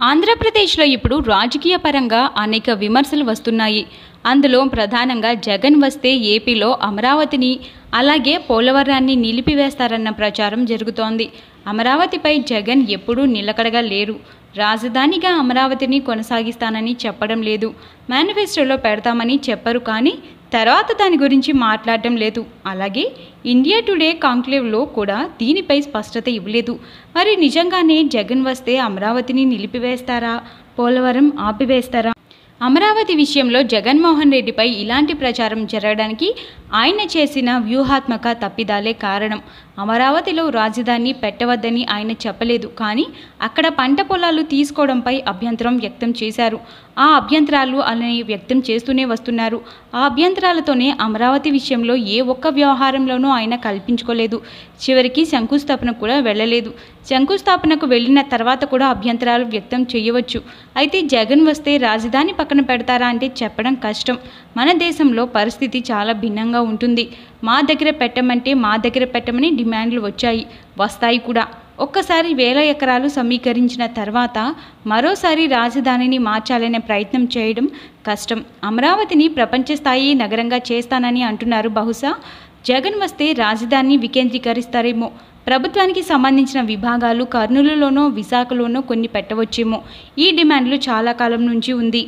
ఆంధ్రప్రదేశ్లో ఇప్పుడు రాజకీయ పరంగా అనేక విమర్శలు వస్తున్నాయి. అందులో ప్రధానంగా జగన్ వస్తే ఏపీలో అమరావతిని అలాగే పోలవరాన్ని నిలిపివేస్తారన్న ప్రచారం జరుగుతోంది. అమరావతిపై జగన్ ఎప్పుడూ నిలకడగా లేరు. రాజధానిగా అమరావతిని కొనసాగిస్తానని చెప్పడం లేదు. మేనిఫెస్టోలో పెడతామని చెప్పరు కానీ తర్వాత దాని గురించి మాట్లాడటం లేదు. అలాగే ఇండియా టుడే కాంక్లేవ్లో కూడా దీనిపై స్పష్టత ఇవ్వలేదు. మరి నిజంగానే జగన్ వస్తే అమరావతిని నిలిపివేస్తారా? పోలవరం ఆపివేస్తారా? అమరావతి విషయంలో జగన్మోహన్ రెడ్డిపై ఇలాంటి ప్రచారం జరగడానికి ఆయన చేసిన వ్యూహాత్మక తప్పిదాలే కారణం. అమరావతిలో రాజధాని పెట్టవద్దని ఆయన చెప్పలేదు. కానీ అక్కడ పంట పొలాలు తీసుకోవడంపై అభ్యంతరం వ్యక్తం చేశారు. ఆ అభ్యంతరాలు అలానే వ్యక్తం చేస్తూనే వస్తున్నారు. ఆ అభ్యంతరాలతోనే అమరావతి విషయంలో ఏ ఒక్క వ్యవహారంలోనూ ఆయన కల్పించుకోలేదు. చివరికి శంకుస్థాపన కూడా వెళ్ళలేదు. శంకుస్థాపనకు వెళ్ళిన తర్వాత కూడా అభ్యంతరాలు వ్యక్తం చేయవచ్చు. అయితే జగన్ వస్తే రాజధాని పక్కన పెడతారా అంటే చెప్పడం కష్టం. మన దేశంలో పరిస్థితి చాలా భిన్నంగా ఉంటుంది. మా దగ్గర పెట్టమంటే మా దగ్గర పెట్టమని డిమాండ్లు వచ్చాయి. వస్తాయి కూడా. ఒక్కసారి వేల ఎకరాలు సమీకరించిన తర్వాత మరోసారి రాజధానిని మార్చాలనే ప్రయత్నం చేయడం కష్టం. అమరావతిని ప్రపంచ స్థాయి నగరంగా చేస్తానని అంటున్నారు బహుశా జగన్ వస్తే రాజధానిని వికేంద్రీకరిస్తారేమో. ప్రభుత్వానికి సంబంధించిన విభాగాలు కర్నూలులోనో విశాఖలోనో కొన్ని పెట్టవచ్చేమో. ఈ డిమాండ్లు చాలా కాలం నుంచి ఉంది.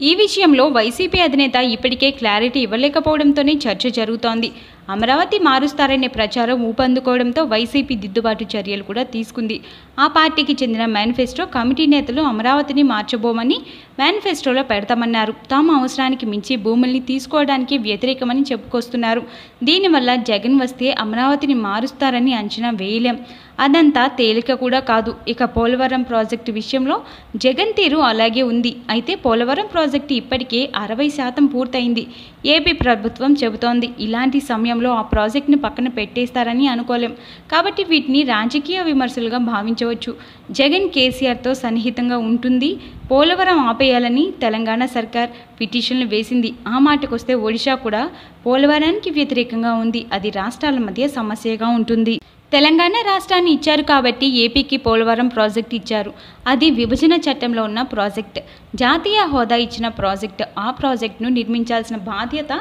ఈ విషయంలో వైసీపీ అధినేత ఇప్పటికే క్లారిటీ ఇవ్వలేకపోవడంతోనే చర్చ జరుగుతోంది. అమరావతి మారుస్తారనే ప్రచారం ఊపందుకోవడంతో వైసీపీ దిద్దుబాటు చర్యలు కూడా తీసుకుంది. ఆ పార్టీకి చెందిన మేనిఫెస్టో కమిటీ నేతలు అమరావతిని మార్చబోమని మేనిఫెస్టోలో పెడతామన్నారు. తాము అవసరానికి మించి భూముల్ని తీసుకోవడానికి వ్యతిరేకమని చెప్పుకొస్తున్నారు. దీనివల్ల జగన్ వస్తే అమరావతిని మారుస్తారని అంచనా వేయలేం. అదంతా తేలిక కూడా కాదు. ఇక పోలవరం ప్రాజెక్టు విషయంలో జగన్ తీరు అలాగే ఉంది. అయితే పోలవరం ప్రాజెక్టు ఇప్పటికే అరవై శాతం పూర్తయింది. ఏపీ ప్రభుత్వం చెబుతోంది. ఇలాంటి సమయంలో ఆ ప్రాజెక్ట్ని పక్కన పెట్టేస్తారని అనుకోలేం. కాబట్టి వీటిని రాజకీయ విమర్శలుగా భావించవచ్చు. జగన్ కేసీఆర్తో సన్నిహితంగా ఉంటుంది. పోలవరం ఆపేయాలని తెలంగాణ సర్కార్ పిటిషన్లు వేసింది. ఆ మాటకొస్తే ఒడిశా కూడా పోలవరానికి వ్యతిరేకంగా ఉంది. అది రాష్ట్రాల మధ్య సమస్యగా ఉంటుంది. తెలంగాణ రాష్ట్రాన్ని ఇచ్చారు కాబట్టి ఏపీకి పోలవరం ప్రాజెక్ట్ ఇచ్చారు. అది విభజన చట్టంలో ఉన్న ప్రాజెక్ట్. జాతీయ హోదా ఇచ్చిన ప్రాజెక్ట్. ఆ ప్రాజెక్టును నిర్మించాల్సిన బాధ్యత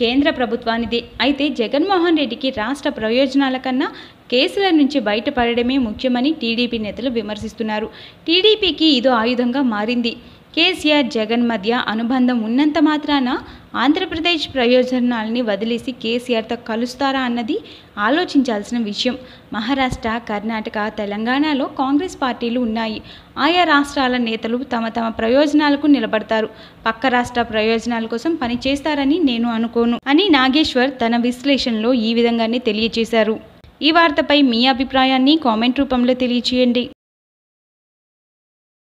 కేంద్ర ప్రభుత్వానిదే. అయితే జగన్మోహన్ రెడ్డికి రాష్ట్ర ప్రయోజనాల కన్నా కేసుల నుంచి బయటపడడమే ముఖ్యమని టీడీపీ నేతలు విమర్శిస్తున్నారు. టీడీపీకి ఇదో ఆయుధంగా మారింది. కేసీఆర్ జగన్ మధ్య అనుబంధం ఉన్నంత మాత్రాన ఆంధ్రప్రదేశ్ ప్రయోజనాల్ని వదిలేసి కేసీఆర్తో కలుస్తారా అన్నది ఆలోచించాల్సిన విషయం. మహారాష్ట్ర కర్ణాటక తెలంగాణలో కాంగ్రెస్ పార్టీలు ఉన్నాయి. ఆయా రాష్ట్రాల నేతలు తమ తమ ప్రయోజనాలకు నిలబడతారు. పక్క రాష్ట్ర ప్రయోజనాల కోసం పనిచేస్తారని నేను అనుకోను అని నాగేశ్వర్ తన విశ్లేషణలో ఈ విధంగానే తెలియజేశారు. ఈ వార్తపై మీ అభిప్రాయాన్ని కామెంట్ రూపంలో తెలియచేయండి.